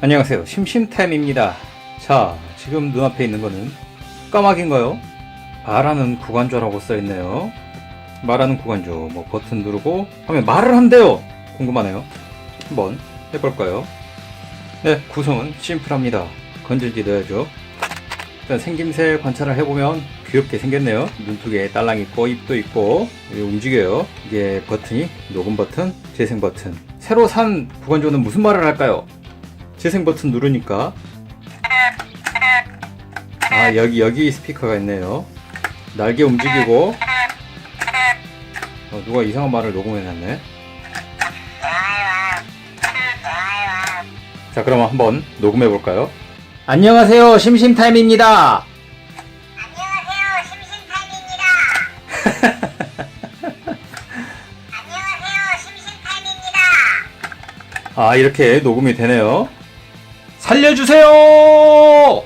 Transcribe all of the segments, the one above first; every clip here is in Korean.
안녕하세요. 심심템입니다. 자, 지금 눈앞에 있는 거는 까마귀인가요? 말하는 구간조라고 써있네요. 말하는 구간조, 뭐 버튼 누르고 하면 말을 한대요! 궁금하네요. 한번 해볼까요? 네, 구성은 심플합니다. 건질기 넣어야죠. 일단 생김새 관찰을 해보면 귀엽게 생겼네요. 눈두개에 딸랑 있고 입도 있고 움직여요. 이게 버튼이 녹음 버튼, 재생 버튼. 새로 산 구간조는 무슨 말을 할까요? 재생 버튼 누르니까 아 여기 여기 스피커가 있네요. 날개 움직이고 어, 누가 이상한 말을 녹음해놨네. 자 그럼 한번 녹음해 볼까요? 안녕하세요 심심타임입니다. 안녕하세요, 심심타임입니다. 안녕하세요, 심심타임입니다. 아 이렇게 녹음이 되네요. 살려주세요.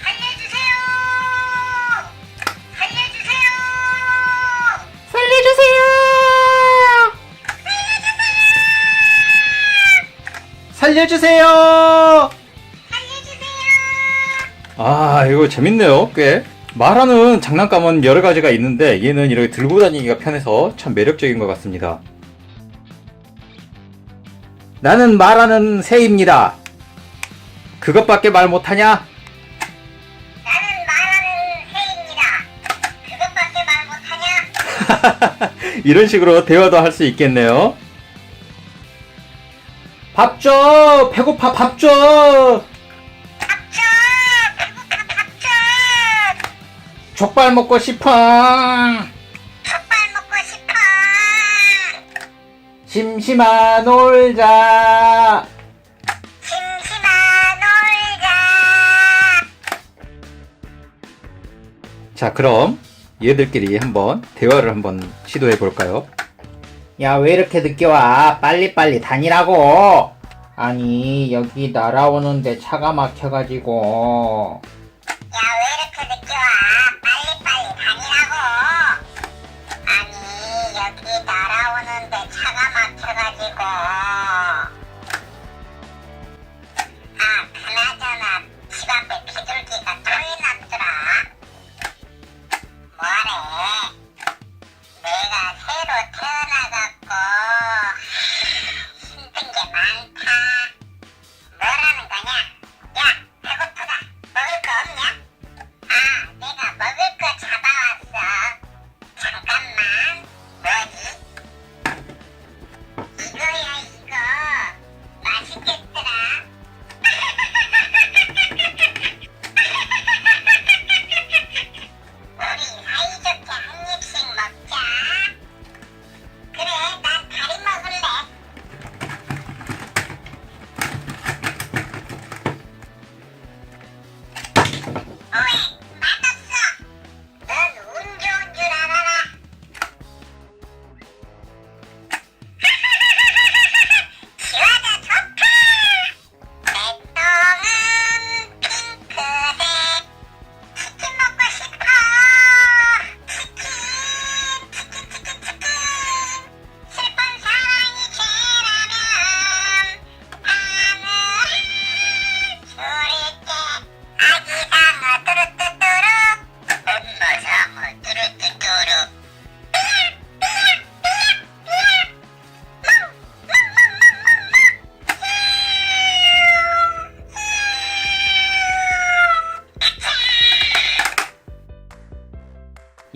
살려주세요. 살려주세요. 살려주세요. 살려주세요. 살려주세요. 아 이거 재밌네요 꽤 말하는 장난감은 여러 가지가 있는데 얘는 이렇게 들고 다니기가 편해서 참 매력적인 것 같습니다 나는 말하는 새입니다 그것밖에 말 못하냐? 나는 말하는 새입니다. 그것밖에 말 못하냐? 이런 식으로 대화도 할 수 있겠네요 밥 줘! 배고파 밥 줘! 밥줘! 배고파 밥줘! 족발 먹고 싶어 족발 먹고 싶어! 심심아 놀자 자, 그럼 얘들끼리 한번 대화를 한번 시도해 볼까요? 야, 왜 이렇게 늦게 와? 빨리빨리 다니라고! 아니, 여기 날아오는데 차가 막혀가지고.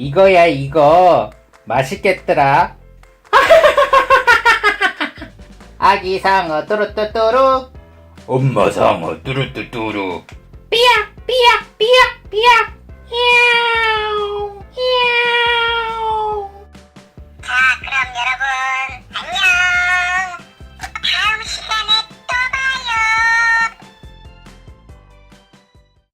이거야 이거. 맛있겠더라. 아기 상어 또르또또루. 엄마 상어 뚜루뚜뚜루. 삐약 삐약 삐약 삐약 야우 야우 자 그럼 여러분.